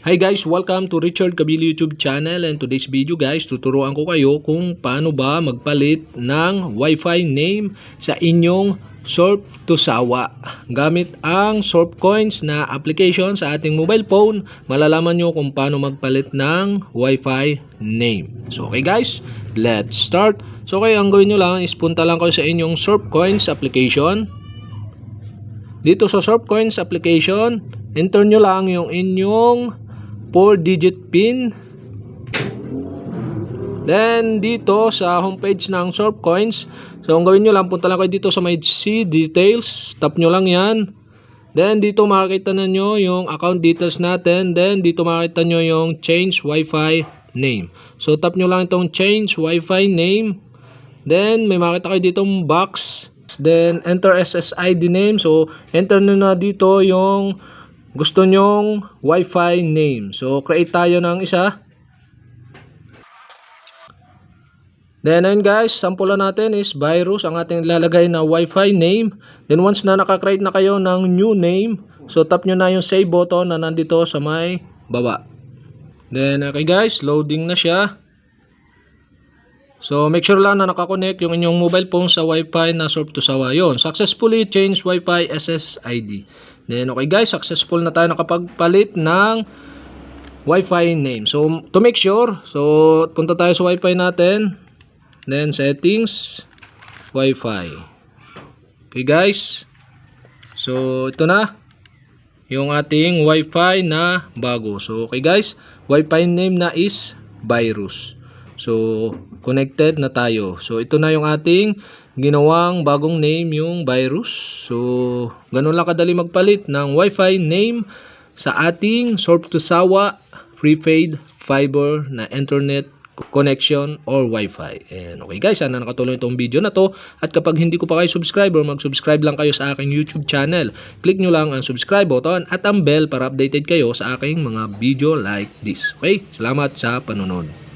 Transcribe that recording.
Hi guys, welcome to Richard Kabili YouTube channel and today's video guys, tuturuan ko kayo kung paano ba magpalit ng Wi-Fi name sa inyong Surf to Sawa. Gamit ang Surf Coins na application sa ating mobile phone, malalaman nyo kung paano magpalit ng Wi-Fi name. So okay guys, let's start. So okay, ang gawin nyo lang is punta lang kayo sa inyong Surf Coins application. Dito sa Surf Coins application, enter nyo lang yung inyong 4-digit PIN. Then, dito sa homepage ng Surf Coins, so ang gawin nyo lang, punta lang kayo dito sa may see details, tap nyo lang yan. Then, dito makikita na nyo yung account details natin. Then, dito makikita nyo yung change Wi-Fi name. So, tap nyo lang itong change Wi-Fi name. Then, may makita kayo ditong box. Then, enter SSID name. So, enter nyo na dito yung gusto nyong Wi-Fi name. So, create tayo ng isa. Then, ayun guys, sample natin is virus ang ating ilalagay na Wi-Fi name. Then, once na nakakreate na kayo ng new name, so tap nyo na yung save button na nandito sa may baba. Then, okay guys, loading na siya. So, make sure lang na nakakonect yung inyong mobile phone sa Wi-Fi na Surf to Sawa. Yun, successfully change Wi-Fi SSID. Then, okay guys, successful na tayo nakapagpalit ng Wi-Fi name. So, to make sure, so, punta tayo sa Wi-Fi natin. Then, settings, Wi-Fi. Okay guys. So, ito na. Yung ating Wi-Fi na bago. So, okay guys, Wi-Fi name na is virus. So, connected na tayo. So, ito na yung ating ginawang bagong name yung virus. So, ganun lang kadali magpalit ng Wi-Fi name sa ating Surf to Sawa prepaid fiber na internet connection or Wi-Fi. And okay guys, sana nakatulong itong video na to. At kapag hindi ko pa kayo subscriber, mag-subscribe lang kayo sa aking YouTube channel. Click nyo lang ang subscribe button at ang bell para updated kayo sa aking mga video like this. Okay? Salamat sa panunod.